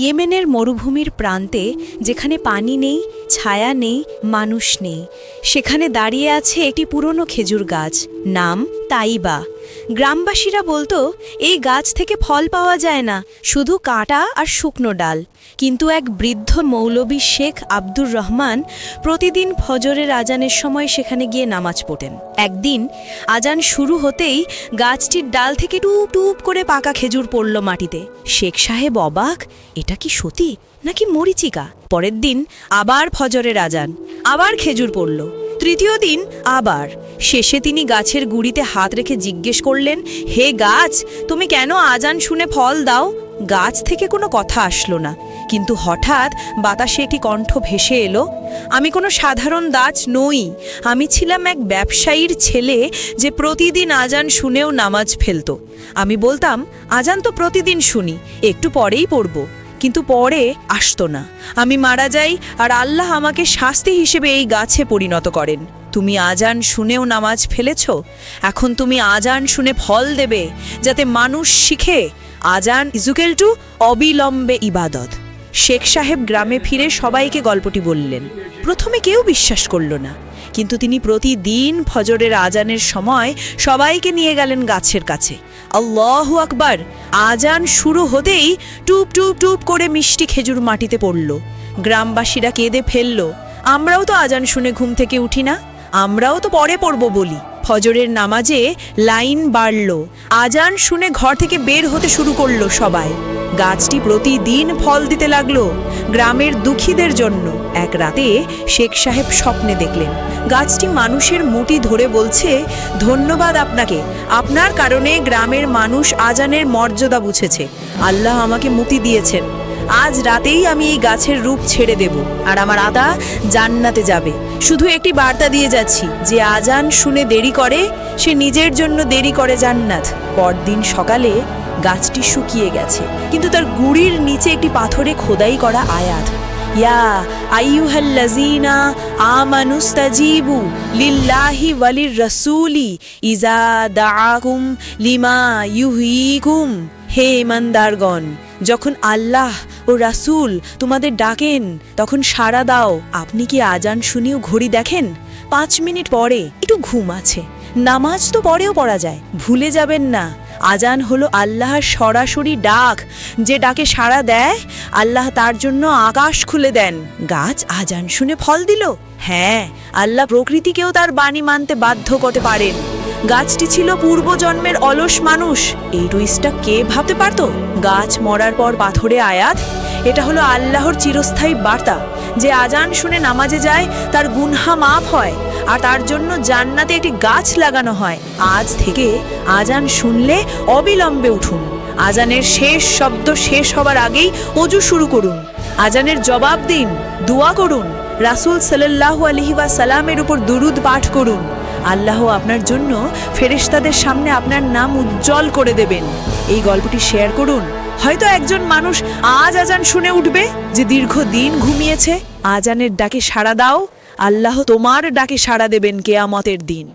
ইয়েমেনের মরুভূমির প্রান্তে, যেখানে পানি নেই, ছায়া নেই, মানুষ নেই, সেখানে দাঁড়িয়ে আছে একটি পুরনো খেজুর গাছ। নাম তাইবা গ্রামবাসীরা বলতো, এই গাছ থেকে ফল পাওয়া যায় না, শুধু কাটা আর শুকনো ডাল। কিন্তু এক বৃদ্ধ মৌলবী শেখ আব্দুর রহমান প্রতিদিন ফজরের আজানের সময় সেখানে গিয়ে নামাজ পড়তেন। একদিন আজান শুরু হতেই গাছটির ডাল থেকে টুপ টুপ করে পাকা খেজুর পড়ল মাটিতে। শেখ সাহেব অবাক, এটা কি সতী নাকি মরিচিকা? পরের দিন আবার ফজরের আজান, আবার খেজুর পড়ল। তৃতীয় দিন আবার শেষে তিনি গাছের গুড়িতে হাত রেখে জিজ্ঞেস করলেন, হে গাছ, তুমি কেন আজান শুনে ফল দাও? গাছ থেকে কোনো কথা আসলো না, কিন্তু হঠাৎ বাতাসে একটি কণ্ঠ ভেসে এলো, আমি কোনো সাধারণ দাচ নই, আমি ছিলাম এক ব্যবসায়ীর ছেলে যে প্রতিদিন আজান শুনেও নামাজ ফেলতো। আমি বলতাম, আজান তো প্রতিদিন শুনি, একটু পরেই পড়ব। কিন্তু পরে আসতো না। আমি মারা যাই আর আল্লাহ আমাকে শাস্তি হিসেবে এই গাছে পরিণত করেন। তুমি আজান শুনেও নামাজ ফেলেছ? এখন তুমি আজান শুনে ফল দেবে যাতে মানুষ শিখে। আজান ইজুকেল টু অবিলম্বে ইবাদত। শেখ সাহেব গ্রামে ফিরে সবাইকে গল্পটি বললেন। প্রথমে কেউ বিশ্বাস করল না, কিন্তু তিনি প্রতিদিন ফজরের আজানের সময় সবাইকে নিয়ে গেলেন গাছের কাছে। আল্লাহু আকবার! আজান শুরু হতেই টুপ টুপ টুপ করে মিষ্টি খেজুর মাটিতে পড়ল। গ্রামবাসীরা কেঁদে ফেলল, আমরাও তো আজান শুনে ঘুম থেকে উঠি না, আমরাও তো পরে পড়ব বলি। ফজরের নামাজে লাইন বাড়ল, আজান শুনে ঘর থেকে বের হতে শুরু করল সবাই। গাছটি প্রতিদিন ফল দিতে লাগল। গ্রামের দুঃখীদের জন্য এক রাতে শেখ সাহেব স্বপ্নে দেখলেন। গাছটি মানুষের মুটি ধরে বলছে, ধন্যবাদ আপনাকে। আপনার কারণে গ্রামের মানুষ আজানের মর্যাদা বুঝেছে। আল্লাহ আমাকে মুতি দিয়েছেন। আজ রাতেই আমি এই গাছের রূপ ছেড়ে দেব আর আমার আদা জান্নাতে যাবে। শুধু একটি বার্তা দিয়ে যাচ্ছি, যে আজান শুনে দেরি করে, সে নিজের জন্য দেরি করে জান্নাত। পরদিন সকালে গাছটি শুকিয়ে গেছে। কিন্তু তার গুড়ির নিচে একটি পাথরে খোদাই করা আয়াত। ইয়া আইয়ুহাল্লাযীনা আমানুস্তাজিবু লিল্লাহি ওয়ালির রাসূলি ইজা দাআকুম লিমা ইউহীকুম। হে ইমানদারগণ, যখন আল্লাহ ও রাসূল তোমাদের ডাকেন, তখন সাড়া দাও। আপনি কি আজান শুনিও ঘড়ি দেখেন? পাঁচ মিনিট পরে একটু ঘুম আছে। নামাজ তো পরেও পড়া যায়। ভুলে যাবেন না। আজান হলো আল্লাহর সরাসরি ডাক। যে ডাকে সাড়া দেয়, আল্লাহ তার জন্য আকাশ খুলে দেন। গাছ আজান শুনে ফল দিল? হ্যাঁ আল্লাহ প্রকৃতিকেও তার বাণী মানতে বাধ্য করতে পারেন। গাছটি ছিল পূর্বজন্মের অলস মানুষ। এই টুইস্টটা কে ভাবতে পারতো? গাছ মরার পর পাথরে আয়াত? এটা হলো আল্লাহর চিরস্থায়ী বার্তা। যে আজান শুনে নামাজে যায়, তার গুনহা মাফ হয়, আর তার জন্য জান্নাতে একটি গাছ লাগানো হয়। আজ থেকে আজান শুনলে অবিলম্বে উঠুন। আজানের শেষ শব্দ শেষ হবার আগেই অজু শুরু করুন। আজানের জবাব দিন, দোয়া করুন। রাসূল সাল্লাল্লাহু আলাইহি সালামের উপর দুরুদ পাঠ করুন। আল্লাহ আপনার জন্য ফেরেশতাদের সামনে আপনার নাম উজ্জ্বল করে দেবেন। এই গল্পটি শেয়ার করুন। হয়তো একজন মানুষ আজ আজান শুনে উঠবে যে দীর্ঘ দিন ঘুমিয়েছে। আজানের ডাকে সাড়া দাও। আল্লাহ তোমার ডাকে সাড়া দেবেন কেয়ামতের দিন।